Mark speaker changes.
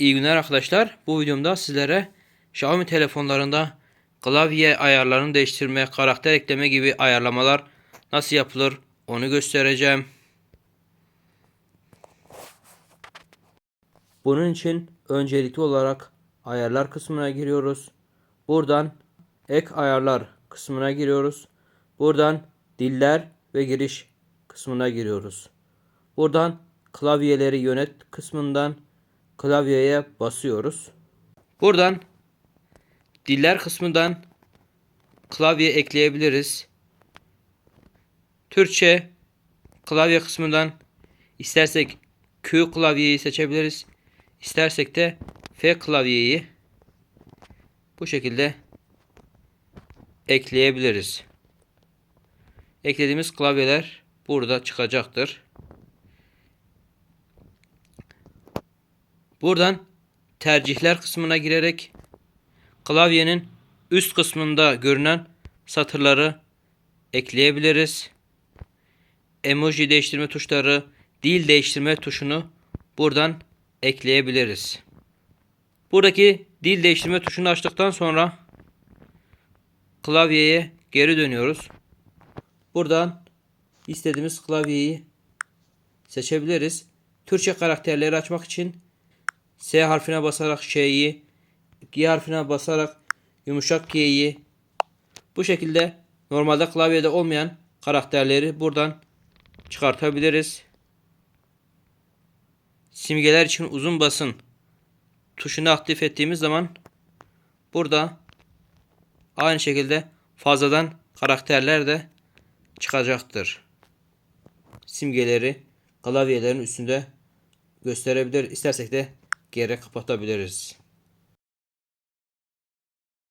Speaker 1: İyi günler arkadaşlar. Bu videomda sizlere Xiaomi telefonlarında klavye ayarlarını değiştirme, karakter ekleme gibi ayarlamalar nasıl yapılır onu göstereceğim. Bunun için öncelikli olarak ayarlar kısmına giriyoruz. Buradan ek ayarlar kısmına giriyoruz. Buradan diller ve giriş kısmına giriyoruz. Buradan klavyeleri yönet kısmından klavyeye basıyoruz. Buradan diller kısmından klavye ekleyebiliriz. Türkçe klavye kısmından istersek Q klavyeyi seçebiliriz. İstersek de F klavyeyi bu şekilde ekleyebiliriz. Eklediğimiz klavyeler burada çıkacaktır. Buradan tercihler kısmına girerek klavyenin üst kısmında görünen satırları ekleyebiliriz. Emoji değiştirme tuşları, dil değiştirme tuşunu buradan ekleyebiliriz. Buradaki dil değiştirme tuşunu açtıktan sonra klavyeye geri dönüyoruz. Buradan istediğimiz klavyeyi seçebiliriz. Türkçe karakterleri açmak için S harfine basarak Ş'yi, G harfine basarak yumuşak G'yi bu şekilde normalde klavyede olmayan karakterleri buradan çıkartabiliriz. Simgeler için uzun basın tuşunu aktif ettiğimiz zaman burada aynı şekilde fazladan karakterler de çıkacaktır. Simgeleri klavyelerin üstünde gösterebilir. İstersek de geri kapatabiliriz.